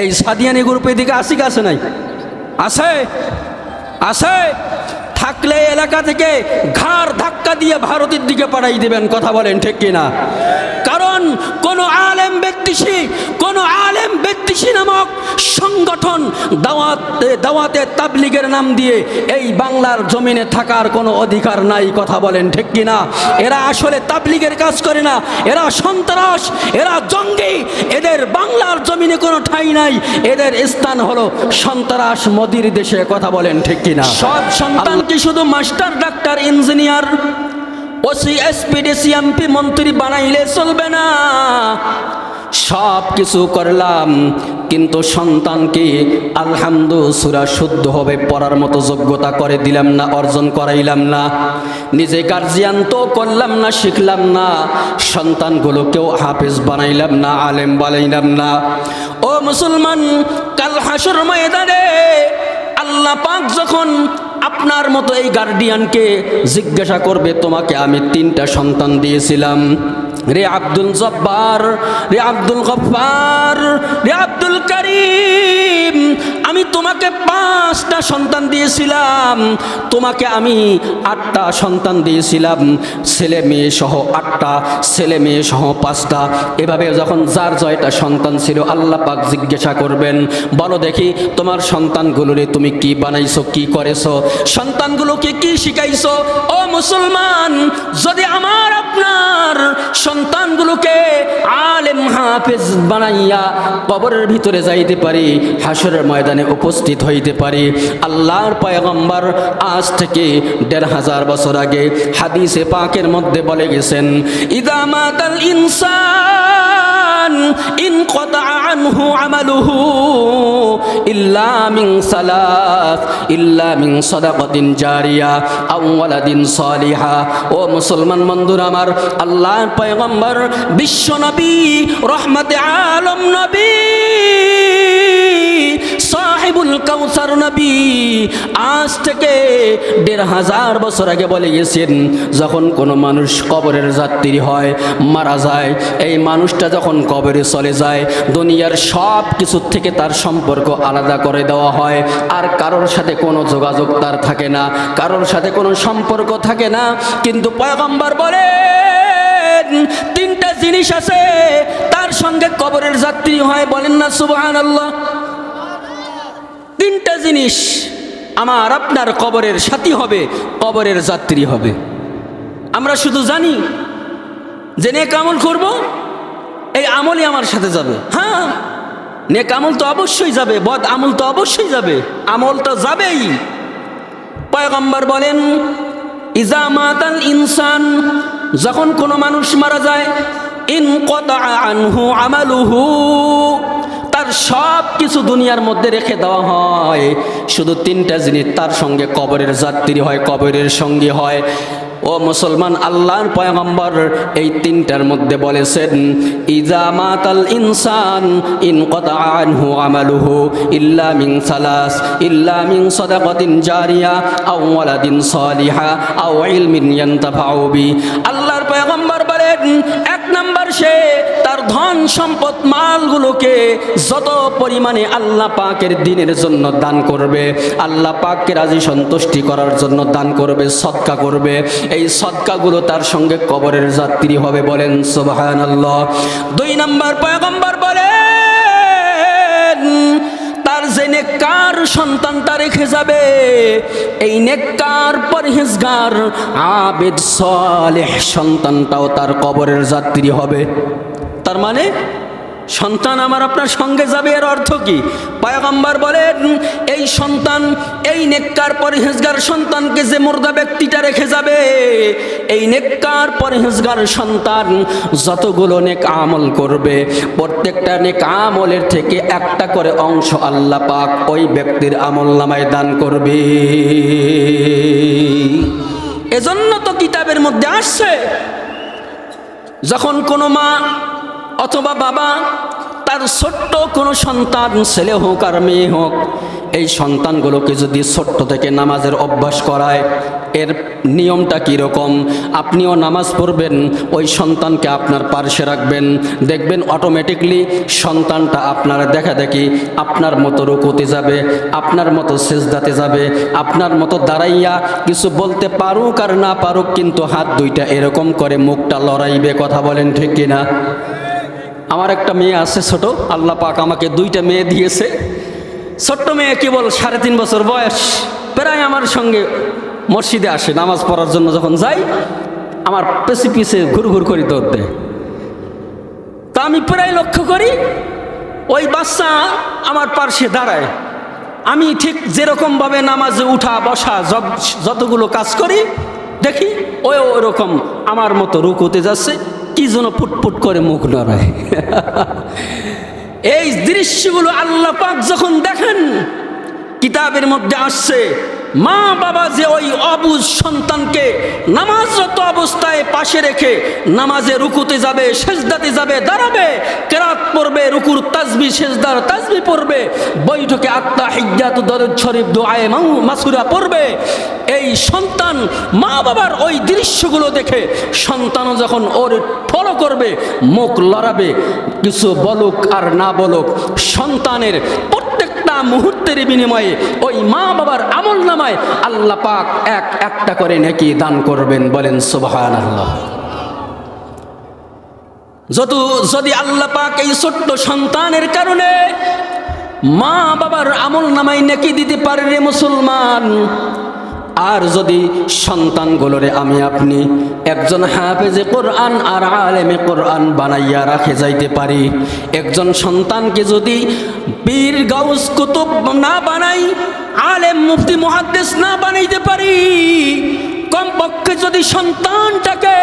এই সাদিয়ানি গ্রুপের দিকে আসি আছে নাই। আছে আছে থাকলে এলাকা থেকে ঘাড় ধাক্কা দিয়ে ভারতের দিকে পাঠাই দিবেন, কথা বলেন ঠিক কিনা? কারণ কোন আলেম ব্যক্তিসী কোন আলেম ব্যক্তিসী নামক সংগঠন দাওয়াতে দাওয়াতে তাবলিগের নাম দিয়ে এই বাংলার জমিনে থাকার কোনো অধিকার নাই কথা বলেন ঠিক কিনা? এরা আসলে তাবলিগের কাজ করে না এরা সন্ত্রাস এরা জঙ্গি এদের বাংলার জমিনে কোনো ঠাঁই নাই এদের স্থান হলো সন্ত্রাস মোদির দেশে কথা বলেন ঠিক কিনা? সব সন্তান কি শুধু master doctor engineer? OC SP DC MP মন্ত্রী বানাইলে চলবে না। সব কিছু করলাম, কিন্তু সন্তানকে আলহামদু সুরা শুদ্ধ হবে, পড়ার মতো যোগ্যতা করে দিলাম না, অর্জন করাইলাম না। নিজে গার্জিয়ান তো করলাম না, শিখলাম না। সন্তানগুলোকেও হাফেজ বানাইলাম না, আলেম বানাইলাম না। ও মুসলমান, কাল হাসুর ময়দানে আল্লাহ পাক যখন আপনার মতো এই গার্ডিয়ানকে জিজ্ঞাসা করবে, তোমাকে আমি তিনটা সন্তান দিয়েছিলাম। রে আব্দুল জব্বার, রে আব্দুল গফার রে আব্দুল করিম আমি তোমাকে পাঁচটা সন্তান দিয়েছিলাম। তোমাকে আমি আটটা সন্তান দিয়েছিলাম। ছেলে মেয়ে সহ আটটা, ছেলে মেয়ে সহ পাঁচটা। এভাবে যখন যার জয়টা সন্তান ছিল, আল্লাহ পাক জিজ্ঞাসা করবেন, বলো দেখি তোমার সন্তানগুলোরে তুমি কি বানাইছো, কি করেছ? সন্তানগুলোকে কি শিখাইছো? ও মুসলমান, যদি আমার আপনার সন্তানগুলোকে আলেম হাফেজ বানাইয়া কবরের ভিতরে যাইতে পারি হাসরের ময়দানে উপস্থিত হইতে পারি। আল্লাহর পয়গম্বর আজ থেকে দেড় হাজার বছর আগে হাদিসে পাকের মধ্যে বলে গেছেন ইদামাতাল ইনসান, ইন আনহু আমালুহু ইল্লা মিন সালাস, ইল্লা মিন সাদাকাতিন জারিয়া, আও ওয়ালাদিন সালিহা। ও মুসলমান বন্ধুরা আমার, আল্লাহর পয়গম্বর বিশ্ব নবী, রহমতে আলম নবী। সাহেবুল কাউসার নবী, আজ থেকে দেড় হাজার বছর আগে বলে গেছেন যখন কোনো মানুষ কবরের যাত্রী হয়, মারা যায়, এই মানুষটা যখন কবরে চলে যায়, দুনিয়ার সব কিছুর থেকে তার সম্পর্ক আলাদা করে দেওয়া হয়, আর কারোর সাথে কোনো যোগাযোগ তার থাকে না, কারোর সাথে কোনো সম্পর্ক থাকে না, কিন্তু পয়গম্বর বলে তিনটা জিনিস আছে, তার সঙ্গে কবরের যাত্রী হয়, বলেন না সুবহান আল্লাহ তিনটা জিনিস আমার আপনার কবরের সাথী হবে, কবরের যাত্রী হবে। আমরা শুধু জানি যে নেক আমল করব, এই আমলই আমার সাথে যাবে। হ্যাঁ নেক আমল তো অবশ্যই যাবে, বদ আমল তো অবশ্যই যাবে, আমল তো যাবেই। পয়গম্বর বলেন ইজামাতাল ইনসান যখন কোনো মানুষ মারা যায়, ইন কত আনহু আমালুহু সব কিছু দুনিয়ার মধ্যে রেখে দেওয়া হয়। শুধু তিনটা জিনিস, তার সঙ্গে কবরের যাত্রী হয়, কবরের সঙ্গী হয়। ও মুসলমান, আল্লাহর পয়গম্বর এই তিনটার মধ্যে বলেছেন, ইজা মাতাল ইনসান ইন আনহু আমালুহু ইল্লা মিন সালাস, ইল্লা মিন সাদাকাতিন জারিয়া আও ওয়ালাদিন সালিহা আও ইলমিন ইয়ানতাফাউ বি। আল্লাহর বলেন এক নাম্বার সে তার ধন সম্পদ মালগুলোকে যত পরিমাণে আল্লাহ পাকের দিনের জন্য দান করবে, আল্লাহ পাককে রাজি সন্তুষ্টি করার জন্য দান করবে সৎকা করবে। এই সৎকাগুলো তার সঙ্গে কবরের যাত্রী হবে বলেন আল্লাহ দুই নাম্বার পয়গম্বর বলেন যে নেককার সন্তানটা রেখে যাবে, এই নেককার পরহেজগার আবেদ সালেহ সন্তানটাও তার কবরের যাত্রী হবে। তার মানে সন্তান আমার আপনার সঙ্গে যাবে, এর অর্থ কি? পায়গম্বর বলেন, এই সন্তান, এই নেককার পরহেজগার সন্তানকে যে মুর্দা ব্যক্তিটা রেখে যাবে, এই নেককার পরহেজগার সন্তান যতগুলো নেক আমল করবে, প্রত্যেকটা নেক আমলের থেকে একটা করে অংশ আল্লাহ পাক ওই ব্যক্তির আমল নামায় দান করবে। এজন্য তো কিতাবের মধ্যে আসছে, যখন কোনো মা অথবা বাবা, তার ছোট্ট কোনো সন্তান, ছেলে হোক আর মেয়ে হোক, এই সন্তানগুলোকে যদি ছোট্ট থেকে নামাজের অভ্যাস করায়, এর নিয়মটা কীরকম? আপনিও নামাজ পড়বেন, ওই সন্তানকে আপনার পার্শ্বে রাখবেন, দেখবেন অটোমেটিকলি সন্তানটা আপনার দেখা দেখি আপনার মতো রুকুতে যাবে, আপনার মতো সেজদাতে যাবে, আপনার মতো দাঁড়াইয়া কিছু বলতে পারুক আর না পারুক, কিন্তু হাত দুইটা এরকম করে মুখটা লড়াইবে, কথা বলেন ঠিক কিনা? আমার একটা মেয়ে আছে ছোট, আল্লাহ পাক আমাকে দুইটা মেয়ে দিয়েছে। ছোট্ট মেয়ে কেবল সাড়ে তিন বছর বয়স, প্রায় আমার সঙ্গে মসজিদে আসে, নামাজ পড়ার জন্য যখন যাই, আমার পেছে পিছে ঘুর ঘুর করি দেয়। তা আমি প্রায় লক্ষ্য করি, ওই বাচ্চা আমার পার্শ্বে দাঁড়ায়। আমি ঠিক যেরকমভাবে নামাজে উঠা, বসা যত- যতগুলো কাজ করি, দেখি ওই ওরকম আমার মতো রুকুতে যাচ্ছে। কি যেন পুটপুট করে মুখ নড়ায়। এই দৃশ্যগুলো আল্লাহ পাক যখন দেখেন, কিতাবের মধ্যে আসছে মা বাবা যে ওই অবুজ সন্তানকে নামাজরত অবস্থায় পাশে রেখে নামাজে রুকুতে যাবে, সেজদাতে যাবে, দাঁড়াবে, কেরাত পড়বে, রুকুর তাজবি, সেজদার তাজবি পড়বে, বৈঠকে আত্মা দরুদ, শরীফ, দোয়ায়ে মাউ- মাসুরা পড়বে। এই সন্তান মা বাবার ওই দৃশ্যগুলো দেখে সন্তানও যখন ওর ফলো করবে, মুখ লড়াবে, কিছু বলুক আর না বলুক, সন্তানের প্রত্যেকটা মুহূর্তের বিনিময়ে ওই মা বাবার আমল নামায় আল্লাহ পাক এক একটা করে নাকি দান করবেন, বলেন সুবহান আল্লাহ যত যদি আল্লাহ পাক এই ছোট্ট সন্তানের কারণে মা বাবার আমল নামাই নাকি দিতে পারে রে মুসলমান, আর যদি সন্তানগুলোরে আমি আপনি একজন হাফেজে কোরআন আর আলেমে কোরআন বানাইয়া রাখে যাইতে পারি, একজন সন্তানকে যদি বীর গাউস কুতুব না বানাই আলেম মুফতি মুহাদ্দিস না বানাইতে পারি। কমপক্ষে যদি সন্তানটাকে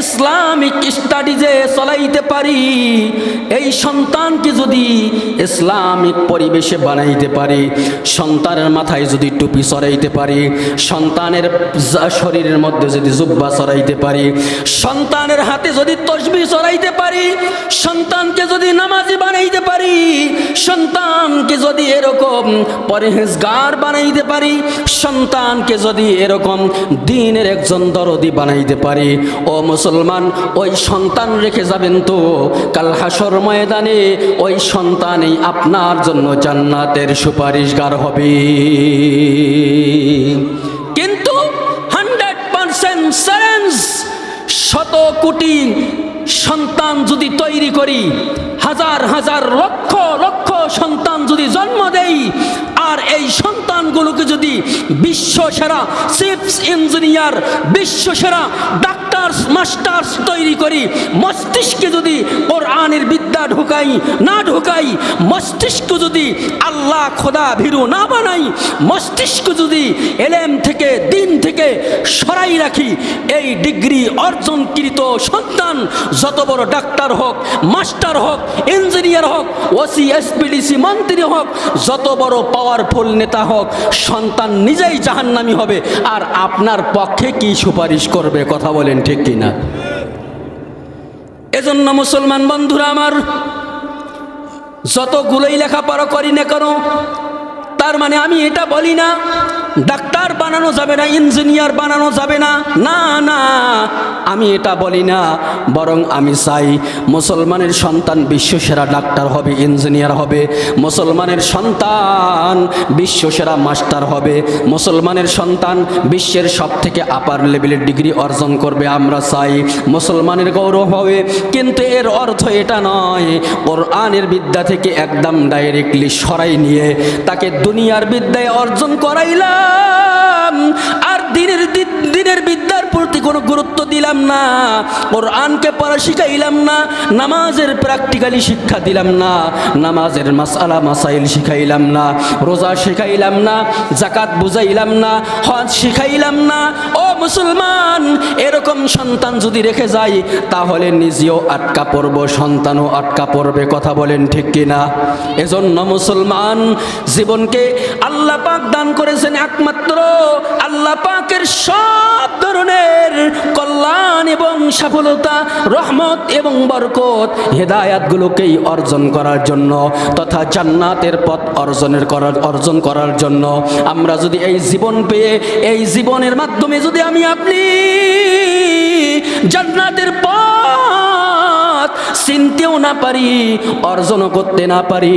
ইসলামিক স্টাডিজে চলাইতে পারি, এই সন্তানকে যদি ইসলামিক পরিবেশে বানাইতে পারি, সন্তানের মাথায় যদি টুপি সরাইতে পারি, সন্তানের শরীরের মধ্যে যদি জুব্বা সরাইতে পারি, সন্তানের হাতে যদি তসবি সরাইতে পারি, সন্তানকে যদি নামাজি বানাইতে পারি, সন্তানকে যদি এরকম পরহেজগার বানাইতে পারি, সন্তানকে যদি এরকম দিনের একজন দরদি বানাইতে পারি, ও মুসলমান ওই সন্তান রেখে যাবেন তো। কাল হাসর ময়দানে ওই সন্তানই আপনার জন্য জান্নাতের সুপারিশগার হবে। কিন্তু হান্ড্রেড পারসেন্ট শত কোটি সন্তান যদি তৈরি করি, হাজার হাজার লক্ষ লক্ষ সন্তান যদি জন্ম দেই, আর এই সন্তানগুলোকে যদি বিশ্ব সেরা চিপস ইঞ্জিনিয়ার বিশ্ব সেরা ডাক্তার মাস্টার্স তৈরি করি, মস্তিষ্কে যদি কোরআনের ঢুকাই, না ঢুকাই, মস্তিষ্ক যদি আল্লাহ খোদা ভীরু না বানাই, মস্তিষ্ক যদি এলেম থেকে, দিন থেকে সরাই রাখি, এই ডিগ্রি অর্জনকৃত সন্তান যত বড় ডাক্তার হোক, মাস্টার হোক, ইঞ্জিনিয়ার হোক, ওসি এসপিডিসি মন্ত্রী হোক, যত বড় পাওয়ারফুল নেতা হোক, সন্তান নিজেই জাহান্নামি হবে। আর আপনার পক্ষে কি সুপারিশ করবে, কথা বলেন ঠিক কিনা? এজন্য মুসলমান বন্ধুরা আমার যতগুলোই লেখাপড়া করি না কেন, তার মানে আমি এটা বলি না, ডাক্তার বানানো যাবে না, ইঞ্জিনিয়ার বানানো যাবে না না না আমি এটা বলি না, বরং আমি চাই মুসলমানের সন্তান বিশ্বসেরা ডাক্তার হবে, ইঞ্জিনিয়ার হবে, মুসলমানের সন্তান বিশ্বসেরা মাস্টার হবে, মুসলমানের সন্তান বিশ্বের সব থেকে আপার লেভেলের ডিগ্রি অর্জন করবে, আমরা চাই মুসলমানের গৌরব হবে। কিন্তু এর অর্থ এটা নয় ওর কোরআনের বিদ্যা থেকে একদম ডাইরেক্টলি সরাই নিয়ে তাকে দুনিয়ার বিদ্যায় অর্জন করাইলাম। আর দিনের দিনের বিদ্যার প্রতি কোনো গুরুত্ব দিলাম না, কোরআনকে পড়া শিখাইলাম না, নামাজের প্র্যাকটিক্যালি শিক্ষা দিলাম না, নামাজের মাসালা মাসাইল শিখাইলাম না, রোজা শিখাইলাম না জাকাত বুঝাইলাম না, হজ শিখাইলাম না। ও মুসলমান, এরকম সন্তান যদি রেখে যাই, তাহলে নিজেও আটকা পড়ব, সন্তানও আটকা পড়বে, কথা বলেন ঠিক কিনা? এজন্য মুসলমান, জীবনকে আল্লাহ পাক দান করেছেন একমাত্র, আল্লাহ পাকের সব ধরনের কল্যাণ এবং সফলতা, রহমত এবং বরকত হেদায়াতগুলোকেই অর্জন করার জন্য তথা জান্নাতের পথ অর্জনের করার, অর্জন করার জন্য। আমরা যদি এই জীবন পেয়ে, এই জীবনের মাধ্যমে যদি আমি আপনি জান্নাতের পথ চিনতেও না পারি অর্জনও করতে না পারি।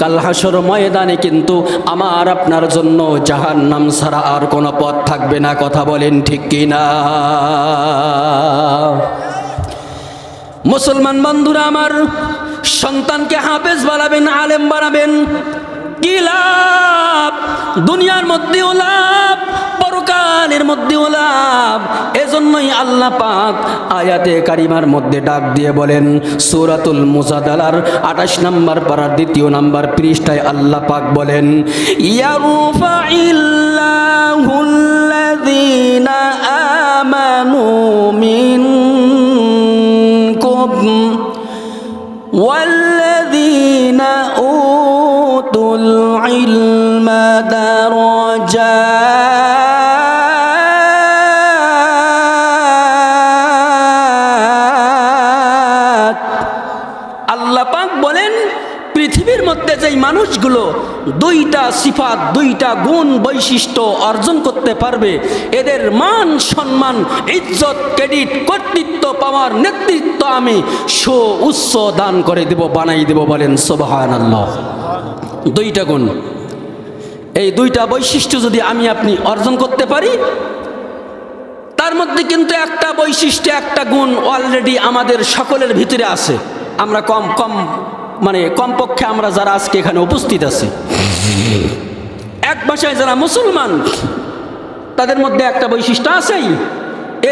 কাল হাসর ময়দানে কিন্তু আমার আপনার জন্য জাহান নাম ছাড়া আর কোনো পথ থাকবে না, কথা বলেন ঠিক কিনা মুসলমান বন্ধুরা আমার, সন্তানকে হাফেজ বানাবেন, আলেম বানাবেন, কি লাভ? দুনিয়ার মধ্যেও লাভ, পরকালের মধ্যেও লাভ। জন্যই আল্লাহ পাক আয়াতে কারিমার মধ্যে ডাক দিয়ে বলেন, সুরাতুল মুজাদালার আঠাশ নম্বর পাড়ার দ্বিতীয় নাম্বার পৃষ্ঠায় আল্লাহ পাক বলেন ইয়ারুফাইল্লাহুল্লাযীনা আমানু মিনকুম ওয়াল্লাযীনা পৃথিবীর মধ্যে যেই মানুষগুলো দুইটা সিফাত, দুইটা গুণ বৈশিষ্ট্য অর্জন করতে পারবে, এদের মান, সম্মান, ইজ্জত, ক্রেডিট, কর্তৃত্ব পাওয়ার নেতৃত্ব আমি সু উচ্চ দান করে দেব, বানাই দেব বলেন সোবাহান দুইটা গুণ। এই দুইটা বৈশিষ্ট্য যদি আমি আপনি অর্জন করতে পারি, তার মধ্যে কিন্তু একটা বৈশিষ্ট্য, একটা গুণ অলরেডি আমাদের সকলের ভিতরে আছে। আমরা কম কম মানে কমপক্ষে আমরা যারা আজকে এখানে উপস্থিত আছি, এক ভাষায় যারা মুসলমান, তাদের মধ্যে একটা বৈশিষ্ট্য আছেই।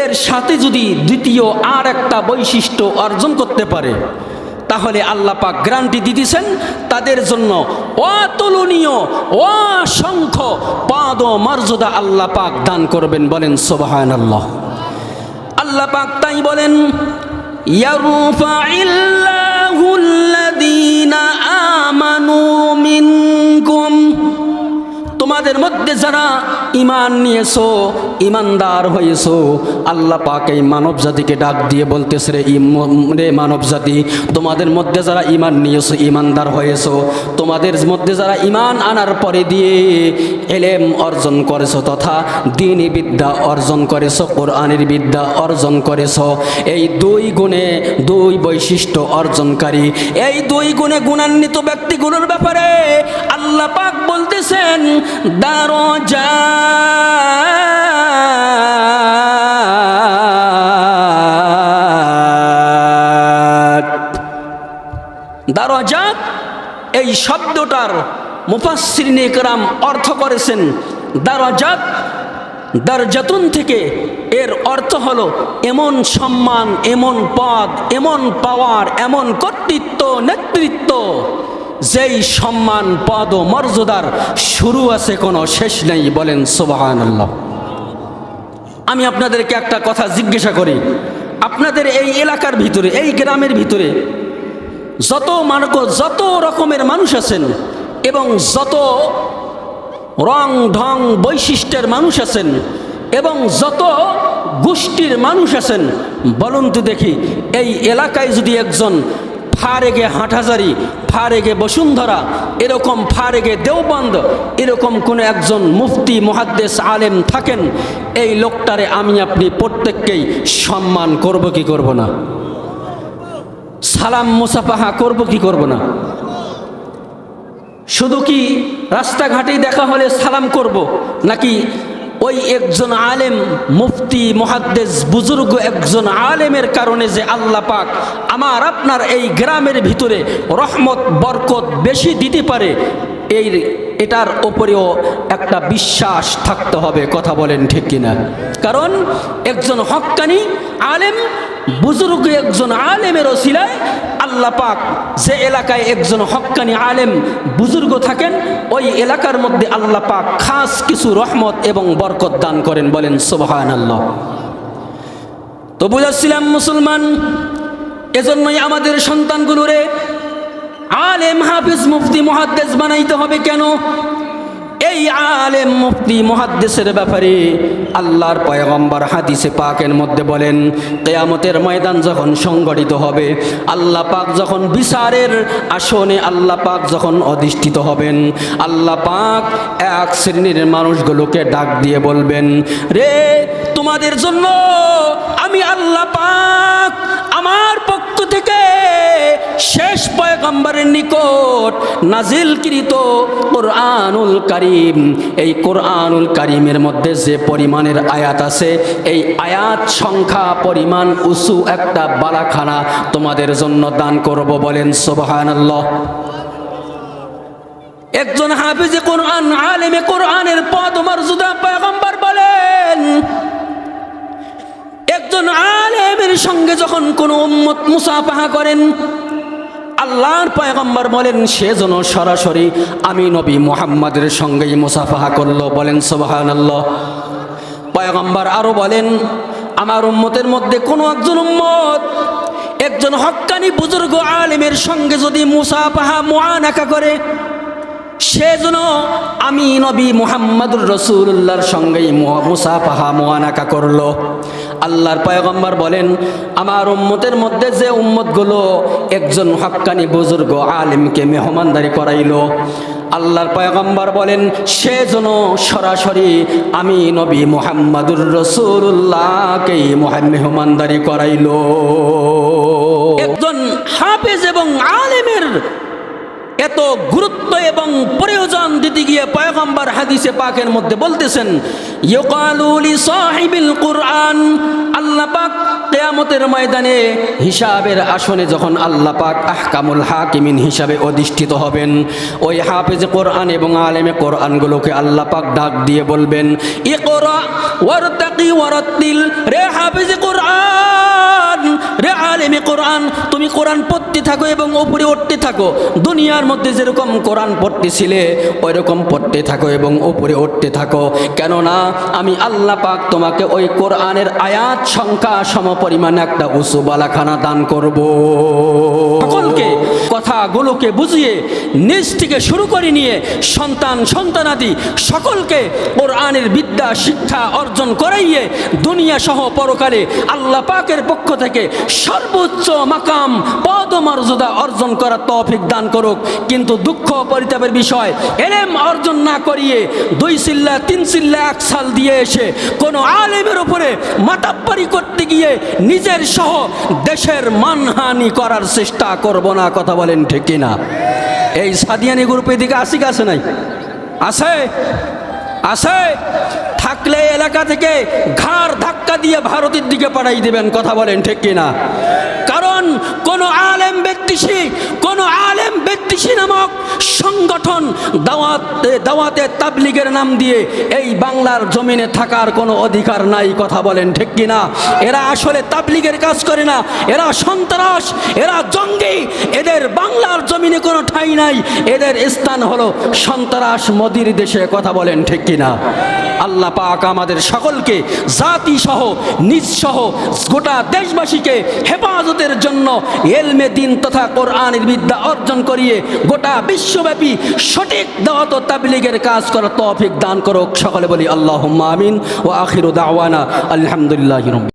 এর সাথে যদি দ্বিতীয় আর একটা বৈশিষ্ট্য অর্জন করতে পারে, তাহলে আল্লাহ পাক গ্যারান্টি দিতেছেন তাদের জন্য অতুলনীয়, অসংখ্য পাদ মর্যাদা আল্লাহ পাক দান করবেন, বলেন সোবাহান আল্লাহ আল্লাহ পাক তাই বলেন ইয়ারফাইল্লাহু আল্লাযীনা আমানু মিনকুম তোমাদের মধ্যে যারা ইমান নিয়েছো ইমানদার হয়েছো, আল্লাহ পাক এই মানব জাতিকে ডাক দিয়ে বলতেছে, রে রে মানব জাতি তোমাদের মধ্যে যারা ইমান নিয়েছো ইমানদার হয়েছো, তোমাদের মধ্যে যারা ইমান আনার পরে দিয়ে এলেম অর্জন করেছ তথা দিনী বিদ্যা অর্জন করেছ, কোরআনের বিদ্যা অর্জন করেছ, এই দুই গুণে দুই বৈশিষ্ট্য অর্জনকারী, এই দুই গুণে গুণান্বিত ব্যক্তিগুলোর ব্যাপারে আল্লাহ পাক বলতেছেন দারজাত। দারজাত, এই শব্দটার মুফাসসিরিন একরাম অর্থ করেছেন দারজাত। দারজাতুন থেকে এর অর্থ হলো এমন সম্মান, এমন পদ, এমন পাওয়ার এমন কর্তৃত্ব, নেতৃত্ব। যেই সম্মান, পদ ও মর্যাদার শুরু আছে, কোনো শেষ নেই, বলেন সুবাহান আল্লাহ আমি আপনাদেরকে একটা কথা জিজ্ঞাসা করি, আপনাদের এই এলাকার ভিতরে, এই গ্রামের ভিতরে যত মানক যত রকমের মানুষ আছেন এবং যত রং, ঢং, বৈশিষ্ট্যের মানুষ আছেন এবং যত গোষ্ঠীর মানুষ আছেন, বলুন তো দেখি, এই এলাকায় যদি একজন ফারেগে হাটহাজারি ফারেগে বসুন্ধরা, এরকম ফারেগে দেওবন্দ, এরকম কোনো একজন মুফতি মহাদ্দেশ আলেম থাকেন, এই লোকটারে আমি আপনি প্রত্যেককেই সম্মান করব কি করব না? সালাম মুসাফাহা করব কি করব না? শুধু কি রাস্তাঘাটেই দেখা হলে সালাম করব, নাকি ওই একজন আলেম মুফতি মহাদ্দেশ বুজুর্গ একজন আলেমের কারণে যে আল্লাহ পাক আমার আপনার এই গ্রামের ভিতরে রহমত, বরকত বেশি দিতে পারে, এই এটার ওপরেও একটা বিশ্বাস থাকতে হবে, কথা বলেন ঠিক কিনা? কারণ একজন হক্কানি আলেম বুজুর্গ একজন আলেমের ওসিলায় আল্লাহ পাক যে এলাকায় একজন হক্কানি আলেম বুজুর্গ থাকেন, ওই এলাকার মধ্যে আল্লাহ পাক খাস কিছু রহমত এবং বরকত দান করেন, বলেন সুবহান আল্লাহ তো বুঝাচ্ছিলাম মুসলমান, এজন্যই আমাদের সন্তানগুলোরে আলেম হাফিজ মুফতি মহাদ্দেশ বানাইতে হবে কেন? এই আলেম মুফতি মুহাদ্দিসের ব্যাপারে আল্লাহর পয়গম্বর হাদিসে পাকের মধ্যে বলেন, কেয়ামতের ময়দান যখন সংগঠিত হবে, আল্লাহ পাক যখন বিচারের আসনে আল্লাহ পাক যখন অধিষ্ঠিত হবেন, আল্লাহ পাক এক শ্রেণির মানুষগুলোকে ডাক দিয়ে বলবেন, রে, তোমাদের জন্য আমি আল্লাহ পাক আমার পক্ষ থেকে পয়গম্বরের নিকট নাজিলকৃত কোরআনুল কারিম। এই কোরআনুল কারিমের মধ্যে যে পরিমাণের আয়াত আছে, এই আয়াত সংখ্যা, পরিমাণ উঁচু একটা বালাখানা তোমাদের জন্য দান করব বলেন সুবহানাল্লাহ। একজন হাফিজে কোরআন, আলেমে কোরআনের পদ মর্যাদা পয়গম্বর বলেন, একজন আলেমের সঙ্গে যখন কোনো উম্মত মুসাফাহা করেন আল্লাহর পয়গম্বর বলেন, সে যেন সরাসরি আমি নবী মোহাম্মদের সঙ্গেই মুসাফাহা করল। বলেন, সুবহানাল্লাহ। পয়গম্বর আরও বলেন, আমার উম্মতের মধ্যে কোনো একজন উম্মত, একজন হক্কানি বুজুর্গ আলিমের সঙ্গে যদি মুসাফাহা মুআনাকা করে সে যেন আমি নবী মুহাম্মদুর রসুল্লাহর সঙ্গেই মুসাফাহা মোয়ানাকা করল। আল্লাহর পয়গম্বর বলেন, আমার উম্মতের মধ্যে যে উম্মতগুলো একজন হক্কানি বুজুর্গ আলিমকে মেহমানদারি করাইল, আল্লাহর পয়গম্বর বলেন সে যেন সরাসরি আমি নবী মুহাম্মদুর রসুল্লাহকেই মহা- মেহমানদারি করাইলো। একজন হাফেজ এবং আলেমের এত গুরুত্ব এবং প্রয়োজন দিতে গিয়ে পয়গম্বর হাদিসে পাকের মধ্যে বলতেছেন ইয়কালুলি সাহিবিল কুরআন। আল্লাহ পাক কিয়ামতের ময়দানে হিসাবের আসনে যখন আল্লাহ পাক আহকামুল হাকিমিন হিসাবে অধিষ্ঠিত হবেন, ওই হাফেজ কোরআন এবং আলেমে কোরআনগুলোকে আল্লাহ পাক ডাক দিয়ে বলবেন, ইকরা ওয়ারতাকি ওয়ারাত্তিল রে হাফেজ কোরআন, রে আলেমে কোরআন কোরআন পড়তে থাকো এবং ওপরে উঠতে থাকো। দুনিয়ার মধ্যে যেরকম কোরআন পড়তেছিলে ওই রকম পড়তে থাকো এবং ওপরে উঠতে থাকো। কেননা, আমি আল্লাহ পাক তোমাকে ওই কোরআনের আয়াত সংখ্যা সম পরিমাণে একটা উঁচু বালাখানা দান করব। সকলকে, কথাগুলোকে বুঝিয়ে, নিজ থেকে শুরু করে নিয়ে, সন্তান, সন্তানাদি সকলকে কোরআনের বিদ্যা, শিক্ষা অর্জন করাইয়ে দুনিয়া সহ পরকালে আল্লাহ পাকের পক্ষ থেকে সর্বোচ্চ মাকাম পদ মর্যাদা অর্জন করার তৌফিক দান করুক। কিন্তু দুঃখ পরিতাপের বিষয়, এলেম অর্জন না করিয়ে দুই সিল্লা, তিন সিল্লা, এক সাল দিয়ে এসে কোনো আলেমের উপরে মাতাব্বারি করতে গিয়ে নিজের সহ দেশের মানহানি করার চেষ্টা করব না, কথা বলেন ঠিক কিনা এই সাদিয়ানি গ্রুপের দিকে আসি আছে নাই? আছে আছে। থাকলে এলাকা থেকে ঘাড় ধাক্কা দিয়ে ভারতের দিকে পাঠাই দিবেন, কথা বলেন ঠিক কিনা কারণ কোন আলেম ব্যক্তিসী কোন আলেম ব্যক্তিসী নামক সংগঠন দাওয়াতে দাওয়াতে তাবলিগের নাম দিয়ে এই বাংলার জমিনে থাকার কোনো অধিকার নাই, কথা বলেন ঠিক কিনা? এরা আসলে তাবলিগের কাজ করে না, এরা সন্ত্রাস, এরা জঙ্গি, এদের বাংলার জমিনে কোনো ঠাঁই নাই, এদের স্থান হলো সন্ত্রাস মোদির দেশে, কথা বলেন ঠিক কিনা? আল্লাহ পাক আমাদের সকলকে জাতি সহ নিজ সহ গোটা দেশবাসীকে হেফাজতের জন্য এলমে দিন তথা কোরআনের বিদ্যা অর্জন করিয়ে গোটা বিশ্বব্যাপী সঠিক দাওয়াত তাবলিগের কাজ করার তৌফিক দান করুক। সকলে বলি আল্লাহ আমিন। ও আখির দাওয়ানা আলহামদুলিল্লাহ